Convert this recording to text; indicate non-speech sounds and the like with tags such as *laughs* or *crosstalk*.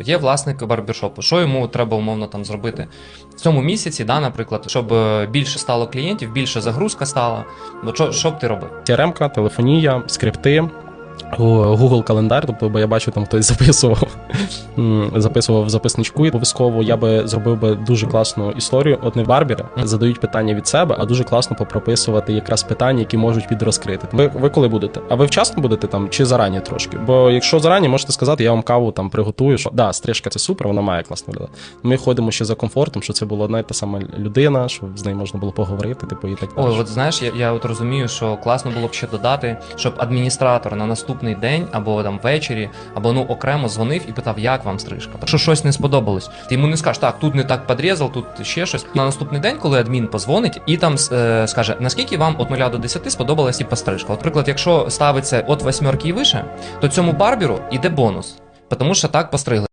Є власник барбершопу. Що йому треба умовно там зробити в цьому місяці, да, наприклад, щоб е, більше стало клієнтів, більше загрузка стала. Що, що б ти робив? CRM-ка, телефонія, скрипти. О, Google календар, тобто, бо я бачу, там хтось *laughs* записував, записував в записничку. І Обов'язково я би зробив би дуже класну історію. От не барбери задають питання від себе, а дуже класно попрописувати якраз питання, які можуть підрозкрити. Ви, ви коли будете? А ви вчасно будете там чи зарані трошки? Бо якщо зарані, можете сказати, я вам каву там приготую. Що да, стрижка це супер, вона має класно виглядати. Ми ходимо ще за комфортом, що це була одна й та сама людина, що з нею можна було поговорити, типу і так далі. Ой, от знаєш, я, я от розумію, що класно було б ще додати, щоб адміністратор на наступний день або там ввечері, або ну окремо дзвонив і питав, як вам стрижка. Що щось не сподобалось, ти йому не скажеш, так, тут не так підрізав, тут ще щось. На наступний день, коли адмін позвонить і там е, скаже, наскільки вам від 0 до 10 сподобалась і пострижка. Наприклад, якщо ставиться від восьмерки і вище, то цьому барберу йде бонус, тому що так постригли.